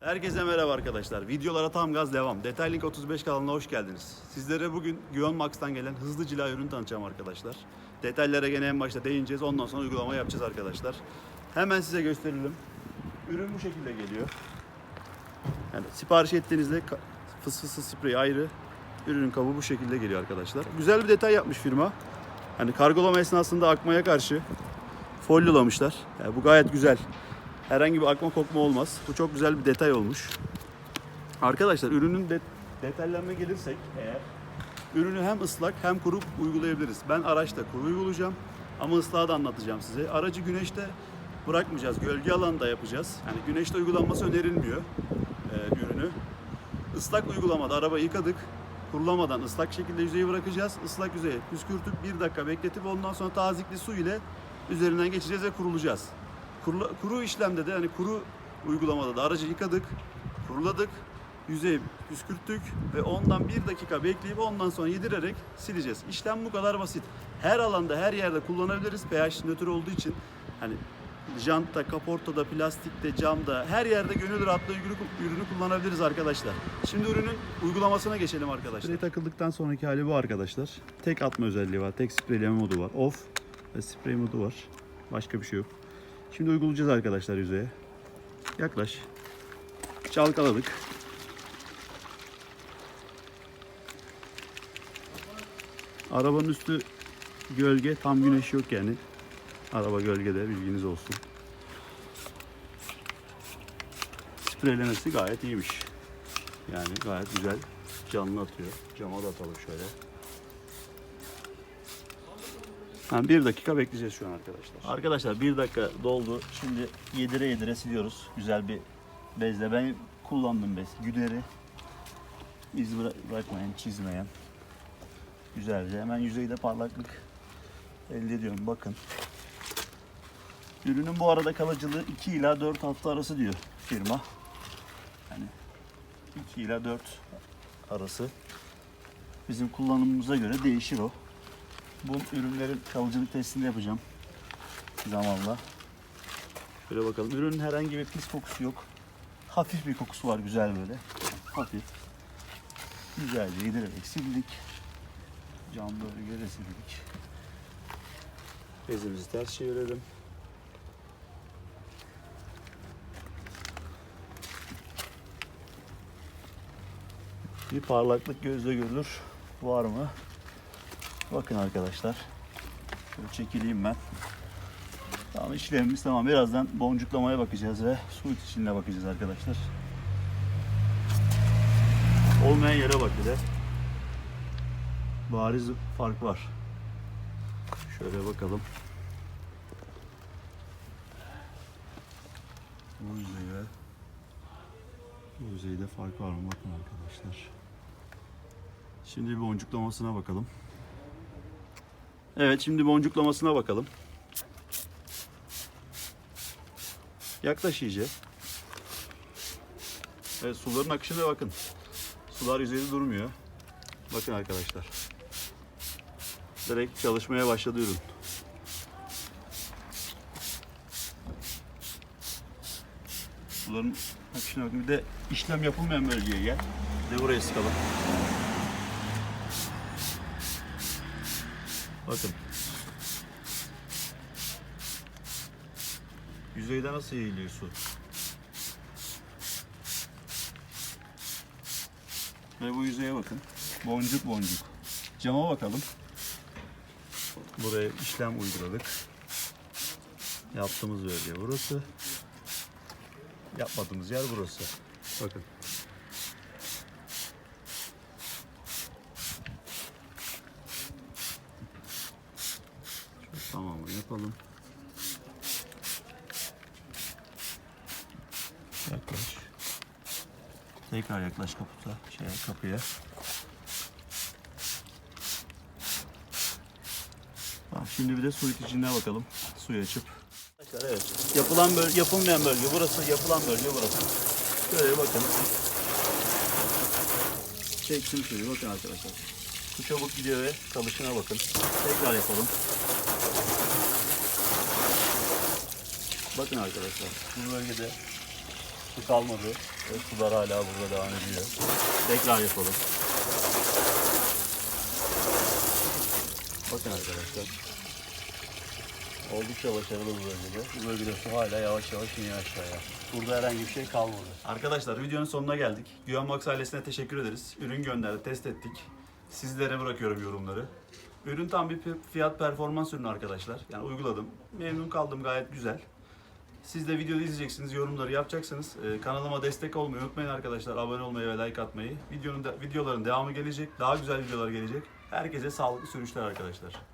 Herkese merhaba arkadaşlar. Videolara tam gaz devam. Detailink 35 kanalına hoş geldiniz. Sizlere bugün Gion Max'tan gelen hızlı cila ürün tanıtacağım arkadaşlar. Detaylara gene en başta değineceğiz. Ondan sonra uygulama yapacağız arkadaşlar. Hemen size gösterelim. Ürün bu şekilde geliyor. Yani sipariş ettiğinizde fıs fısı sprey ayrı. Ürünün kabı bu şekilde geliyor arkadaşlar. Güzel bir detay yapmış firma. Hani kargolama esnasında akmaya karşı folyolamışlar. Yani bu gayet güzel. Herhangi bir akma kokma olmaz. Bu çok güzel bir detay olmuş. Arkadaşlar ürünün de detaylarına gelirsek eğer ürünü hem ıslak hem kuru uygulayabiliriz. Ben araçta kuru uygulayacağım ama ıslağı da anlatacağım size. Aracı güneşte bırakmayacağız. Gölge alanında yapacağız. Yani güneşte uygulanması önerilmiyor e, ürünü. Islak uygulamada arabayı yıkadık. Kurulamadan ıslak şekilde yüzeyi bırakacağız. Islak yüzeye püskürtüp bir dakika bekletip ondan sonra tazikli su ile üzerinden geçeceğiz ve kurulacağız. Kurula- kuru işlemde de yani kuru uygulamada da aracı yıkadık, kuruladık, yüzeyi püskürttük ve ondan bir dakika bekleyip ondan sonra yedirerek sileceğiz. İşlem bu kadar basit. Her alanda, her yerde kullanabiliriz. pH nötr olduğu için hani jantta, kaportada, plastikte, camda her yerde gönül rahatlığı ürünü, ürünü kullanabiliriz arkadaşlar. Şimdi ürünün uygulamasına geçelim arkadaşlar. Sprey takıldıktan sonraki hali bu arkadaşlar. Tek atma özelliği var, tek spreyleme modu var. Off ve sprey modu var. Başka bir şey yok. Şimdi uygulayacağız arkadaşlar yüzeye. Yaklaş. Çalkaladık. Arabanın üstü gölge, tam güneş yok yani. Araba gölgede bilginiz olsun. Spreylemesi gayet iyiymiş. Yani gayet güzel canlı atıyor. Cama da atalım şöyle. Ha, bir dakika bekleyeceğiz şu an arkadaşlar. Arkadaşlar bir dakika doldu. Şimdi yedire yedire siliyoruz. Güzel bir bezle. Ben kullandım bez. Güderi. İz bıra- bırakmayan, çizmeyen. Güzelce. Hemen yüzeyde parlaklık elde ediyorum. Bakın. Ürünün bu arada kalıcılığı 2 ila 4 hafta arası diyor firma. Yani 2 ila 4 arası. Bizim kullanımımıza göre değişir o. Bu ürünlerin kalıcılık testini yapacağım zamanla. Şöyle bakalım. Ürünün herhangi bir pis kokusu yok. Hafif bir kokusu var güzel böyle. Hafif. Güzelce yedirerek sildik. Cam bölgede sildik. Bezimizi ters çevirelim. Bir parlaklık gözle görülür. Var mı? Bakın arkadaşlar. Şöyle çekileyim ben. Tamam işlemimiz tamam. Birazdan boncuklamaya bakacağız ve su içine bakacağız arkadaşlar. Olmayan yere bak bir de. Bariz fark var. Şöyle bakalım. Bu yüzeyde bu yüzeyde fark var mı? Bakın arkadaşlar. Şimdi bir boncuklamasına bakalım. Evet şimdi boncuklamasına bakalım. Yaklaş iyice. Evet suların akışına bakın. Sular yüzeyde durmuyor. Bakın arkadaşlar. Direkt çalışmaya başladı ürün. Suların akışına bakın. Bir de işlem yapılmayan bölgeye gel. Bir de buraya sıkalım. Bakın. Yüzeyde nasıl yayılıyor su? Ve bu yüzeye bakın. Boncuk boncuk. Cama bakalım. Buraya işlem uyguladık. Yaptığımız bölge burası. Yapmadığımız yer burası. Bakın. Şöyle tamamını yapalım. Yaklaş. Tekrar yaklaş kaputa, şeye, kapıya. Tamam, şimdi bir de su içicine bakalım. Suyu açıp. Evet. Yapılan bölge, yapılmayan bölge burası, yapılan bölge burası. Şöyle bakın. Çektim şöyle bakın arkadaşlar. Su çabuk gidiyor ve kalışına bakın. Tekrar yapalım. Bakın arkadaşlar bu bölgede su kalmadı ve sular hala burada devam ediyor. Tekrar yapalım. Bakın arkadaşlar. Oldukça başarılı bu bölgede. Bu bölgede su hala yavaş yavaş iniyor aşağıya. Burada herhangi bir şey kalmadı. Arkadaşlar videonun sonuna geldik. Güven Max ailesine teşekkür ederiz. Ürün gönderdi, test ettik. Sizlere bırakıyorum yorumları. Ürün tam bir fiyat performans ürünü arkadaşlar. Yani uyguladım. Memnun kaldım gayet güzel. Siz de videoyu izleyeceksiniz, yorumları yapacaksınız. Ee, kanalıma destek olmayı unutmayın arkadaşlar. Abone olmayı ve like atmayı. Videonun da, videoların devamı gelecek. Daha güzel videolar gelecek. Herkese sağlıklı sürüşler arkadaşlar.